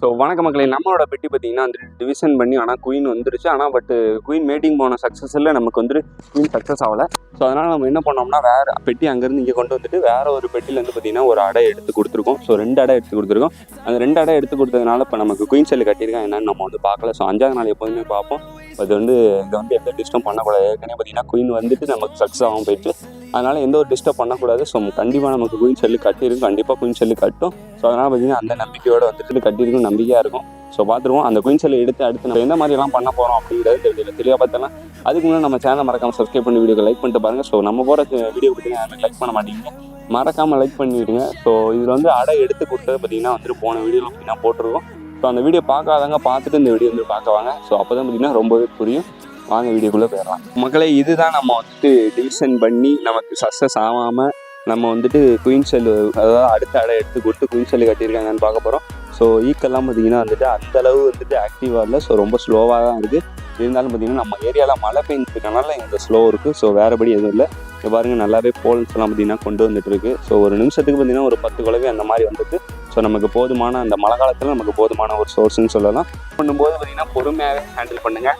So வணக்க மக்களை. நம்மளோட பெட்டி பார்த்தீங்கன்னா வந்து டிவிஷன் பண்ணி ஆனால் குயின் வந்துருச்சு. ஆனால் பட் குயின் மேட்டிங் போன சக்ஸஸ் இல்லை. நமக்கு வந்து குயின் சக்ஸஸ் ஆகலை. ஸோ அதனால் நம்ம என்ன பண்ணோம்னா வேறு பெட்டி அங்கேருந்து இங்கே கொண்டு வந்துட்டு வேற ஒரு பெட்டிலேருந்து பார்த்தீங்கன்னா ஒரு அடை எடுத்து கொடுத்துருக்கோம். ஸோ ரெண்டு அடை எடுத்து கொடுத்துருக்கோம். அந்த ரெண்டு அடை எடுத்து கொடுத்ததுனால இப்போ நமக்கு குயின் செல்லு கட்டியிருக்காங்க. என்னன்னு நம்ம வந்து பார்க்கல. ஸோ அஞ்சாவது நாள் எப்போதுமே பார்ப்போம். அது வந்து இதை வந்து எந்த டிஸ்டர்ப் பண்ணக்கூடாது. ஏற்கனவே பார்த்தீங்கன்னா குயின் வந்துட்டு நமக்கு சக்ஸஸ் ஆகும் போயிட்டு அதனால் எந்த ஒரு டிஸ்டர்ப் பண்ணக்கூடாது. ஸோ கண்டிப்பாக நமக்கு குயின் செல்லு கட்டியிருக்கும். கண்டிப்பாக குயின் செல்லு கட்டும். ஸோ அதனால் பார்த்தீங்கன்னா அந்த நம்பிக்கையோட வந்துட்டு கட்டியிருக்கும் நம்பிக்கையாக இருக்கும். ஸோ பார்த்துருவோம் அந்த குயின் செல்லை எடுத்து அடுத்து நம்ம எந்த மாதிரிலாம் பண்ண போகிறோம் அப்படிங்கிறது தெரியல. தெளிவாக பார்த்தோன்னா அதுக்கு முன்னாடி நம்ம சேனல் மறக்காமல் சப்ஸ்கிரைப் பண்ணி வீடியோ லைக் பண்ணிட்டு பாருங்கள் ஸோ நம்ம போகிற வீடியோ பார்த்தீங்கன்னா லைக் பண்ண மாட்டீங்க. மறக்காமல் லைக் பண்ணிவிடுங்க ஸோ இதில் வந்து அடை எடுத்து கொடுத்தது பார்த்தீங்கன்னா வந்துட்டு போன வீடியோவில் பார்த்தீங்கன்னா போட்டிருக்கோம். ஸோ அந்த வீடியோ பார்க்காதவங்க பார்த்துட்டு இந்த வீடியோ வந்து பார்க்குவாங்க ஸோ அப்போ தான் பார்த்தீங்கன்னா ரொம்பவே புரியும். வாங்க வீடியோக்குள்ளே போயிடலாம். மக்களே இதுதான் நம்ம வந்துட்டு டிவிஷன் பண்ணி நமக்கு சக்ஸஸ் ஆகாமல் நம்ம வந்துட்டு குயின் செல் அதாவது அடுத்த அடை எடுத்து கொடுத்து குயின் செல் கட்டியிருக்காங்கன்னு பார்க்க போகிறோம் ஸோ ஈக்கெல்லாம் பார்த்தீங்கன்னா வந்துட்டு அந்த அளவு வந்துட்டு ஆக்டிவாக இல்லை. ஸோ ரொம்ப ஸ்லோவாக தான் இருக்குது இருந்தாலும் பார்த்தீங்கன்னா நம்ம ஏரியாவில் மழை பெஞ்சிருக்கனால இந்த ஸ்லோ இருக்குது ஸோ வேறுபடி எதுவும் இல்லை. இங்க பாருங்க நல்லாவே போல்ஸ் பார்த்திங்கன்னா பார்த்தீங்கன்னா கொண்டு வந்துட்டு இருக்கு. ஸோ ஒரு நிமிஷத்துக்கு பார்த்தீங்கன்னா ஒரு பத்து குழவி அந்த மாதிரி வந்துட்டு ஸோ நமக்கு போதுமான அந்த மழை காலத்தில் நமக்கு போதுமான ஒரு சோர்ஸ்ன்னு சொல்லலாம். பண்ணும்போது பார்த்தீங்கன்னா பொறுமையாகவே ஹேண்டில் பண்ணுங்கள்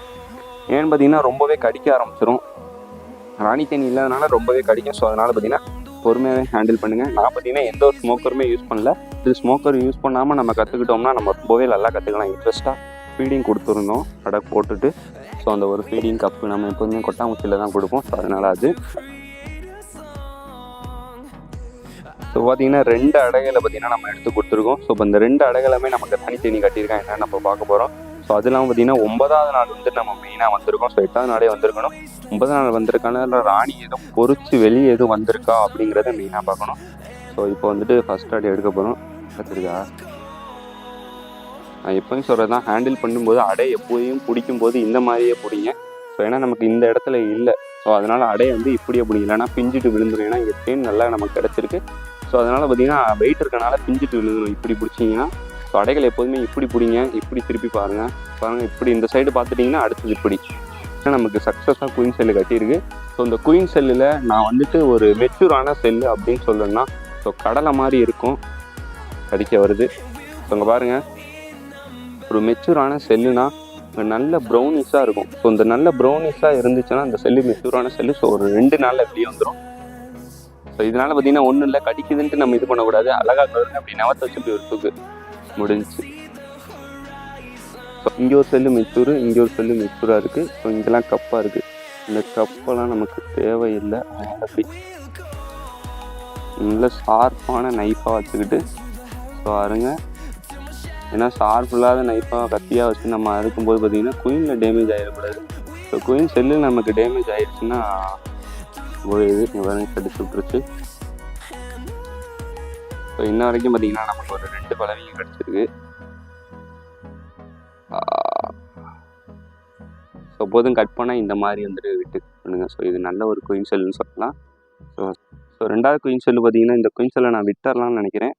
ஏன்னு பார்த்தீங்கன்னா ரொம்பவே கடிக்க ஆரம்பிச்சிடும் ராணி தேனி இல்லாதனால ரொம்பவே கடிக்கும். ஸோ அதனால் பார்த்தீங்கன்னா பொறுமையாகவே ஹேண்டில் பண்ணுங்கள் நான் பார்த்தீங்கன்னா எந்த ஒரு ஸ்மோக்கருமே யூஸ் பண்ணல. இது ஸ்மோக்கர் யூஸ் பண்ணாமல் நம்ம கற்றுக்கிட்டோம்னா நம்ம ரொம்பவே நல்லா கற்றுக்கலாம் இன்ட்ரெஸ்ட்டாக ஃபீடிங் கொடுத்துருந்தோம். அடை போட்டுட்டு. ஸோ அந்த ஒரு ஃபீடிங் கப்பு நம்ம எப்போதுமே கொட்டாங்குச்சியில் தான் கொடுப்போம். ஸோ அதனால் அது. ஸோ பார்த்தீங்கன்னா ரெண்டு அடைகளை பார்த்தீங்கன்னா நம்ம எடுத்து கொடுத்துருக்கோம். ஸோ இப்போ இந்த ரெண்டு அடைகளுமே நமக்கு தனித்தனி கட்டியிருக்காங்க என்னன்னு நம்ம பார்க்க போகிறோம் ஸோ அது இல்லாமல் பார்த்தீங்கன்னா ஒன்பதாவது நாள் வந்து நம்ம மெயினாக வந்திருக்கோம். ஸோ எட்டாவது நாளே வந்திருக்கணும். ஒன்பதாவது நாள் வந்திருக்கான ராணி எதுவும் பொறிச்சு வெளியே எதுவும் வந்திருக்கா அப்படிங்கிறத மெயினாக பார்க்கணும். ஸோ இப்போ வந்துட்டு ஃபஸ்ட் அடி எடுக்க போகிறோம் கத்திரிக்கா நான் எப்பயும் சொல்கிறது தான் ஹேண்டில் பண்ணும்போது அடை எப்போதையும் பிடிக்கும்போது இந்த மாதிரியே பிடிங்க. ஸோ ஏன்னா நமக்கு இந்த இடத்துல இல்லை. ஸோ அதனால் அடை வந்து இப்படியே பிடிங்க. இல்லைன்னா பிஞ்சிட்டு விழுந்துடும் ஏன்னா இங்கே தேன் நல்லா நமக்கு கிடச்சிருக்கு. ஸோ அதனால் பார்த்தீங்கன்னா வெயிட் இருக்கனால பிஞ்சிட்டு விழுந்துரும். இப்படி பிடிச்சிங்கன்னா ஸோ அடைகள் எப்போதுமே இப்படி பிடிங்க இப்படி திருப்பி பாருங்கள் பாருங்கள் இப்படி இந்த சைடு பார்த்துட்டிங்கன்னா அடுத்தது இப்படி. ஏன்னா நமக்கு சக்ஸஸாக குயின் செல்லு கட்டியிருக்கு. ஸோ இந்த குயின் செல்லில் நான் வந்துட்டு ஒரு மெச்சூரான செல்லு அப்படின்னு சொல்லணும்னா ஸோ கடலை மாதிரி இருக்கும். கடிக்க வருது. ஸோ இங்கே பாருங்கள் ஒரு மெச்சூரான செல்லுனா நல்ல ப்ரௌனிஸாக இருக்கும். ஸோ இந்த நல்ல ப்ரௌனிஸாக இருந்துச்சுன்னா அந்த செல்லு மெச்சூரான செல்லு ஸோ ஒரு ரெண்டு நாளில் வெளியே வந்துடும் ஸோ இதனால் பார்த்தீங்கன்னா ஒன்றும் இல்லை. கடிக்குதுன்ட்டு நம்ம இது பண்ணக்கூடாது. அழகாக பாருங்க அப்படி நவத்தை வச்சு இப்படி ஒரு தூக்கு. முடிஞ்சிச்சு. ஸோ இங்கே ஒரு செல்லு மெச்சூரு இங்கே ஒரு செல்லு மெச்சூராக இருக்குது ஸோ இங்கெல்லாம் கப்பாக இருக்குது இந்த கப்பெல்லாம் நமக்கு தேவையில்லை. ஹாப்பி அப்படி. நல்ல ஷார்ப்பான நைஃபாக வச்சுக்கிட்டு ஸோ அருங்க. ஏன்னா ஷார்ப் இல்லாத நைஃபாக கத்தியாக வச்சு நம்ம அறுக்கும்போது பார்த்தீங்கன்னா குயினில் டேமேஜ் ஆகிடக்கூடாது ஸோ குயின் செல்லு நமக்கு டேமேஜ் ஆகிடுச்சுன்னா ஒரு இது இங்க கடிச்சு விட்டுருச்சு. ஸோ இன்ன வரைக்கும் பார்த்தீங்கன்னா நமக்கு ஒரு ரெண்டு பலவையும் கிடச்சிருக்கு. ஸோ போதும் கட் பண்ணால் இந்த மாதிரி வந்துட்டு விட்டு பண்ணுங்க. ஸோ இது நல்ல ஒரு குயின் செல்லுன்னு சொல்லலாம். ஸோ ஸோ ரெண்டாவது குயின் செல்லு பார்த்தீங்கன்னா இந்த குயின் செல்லை நான் விட்டுறலாம்னு நினைக்கிறேன்.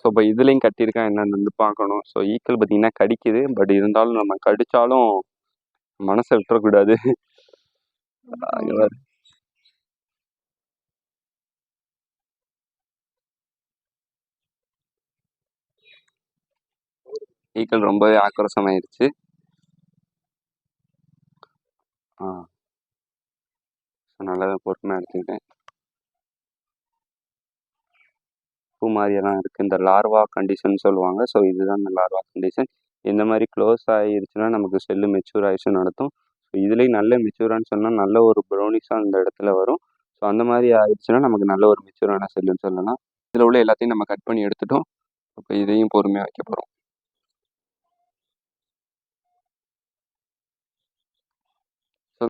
ஸோ இப்போ இதுலேயும் கட்டியிருக்கேன். என்னன்னு வந்து பார்க்கணும். ஸோ ஈக்கள் பார்த்தீங்கன்னா கடிக்குது. பட் இருந்தாலும் நம்ம கடித்தாலும் மனசை விட்டுறக்கூடாது. அங்க பாரு. ஈக்கள் ரொம்பவே ஆக்ரோஷமாயிருச்சு. ஆ. நல்லா பொறுமையாக எடுத்துக்கிட்டேன். பூ மாதிரியெல்லாம் இருக்குது இந்த லார்வா கண்டிஷன் சொல்லுவாங்க. ஸோ இதுதான் இந்த லார்வா கண்டிஷன். இந்த மாதிரி க்ளோஸ் ஆகிருச்சுன்னா நமக்கு செல்லு மெச்சூர் ஆயிடுச்சுன்னு நடத்தும் ஸோ இதுலேயும் நல்ல மெச்சூரானு சொன்னால் நல்ல ஒரு ப்ரௌனிஸாக அந்த இடத்துல வரும். ஸோ அந்த மாதிரி ஆயிடுச்சுன்னா நமக்கு நல்ல ஒரு மெச்சூரான செல்லுன்னு சொல்லலாம். இதில் உள்ள எல்லாத்தையும் நம்ம கட் பண்ணி எடுத்துட்டோம். அப்போ இதையும் பொறுமையாக வைக்க போகிறோம்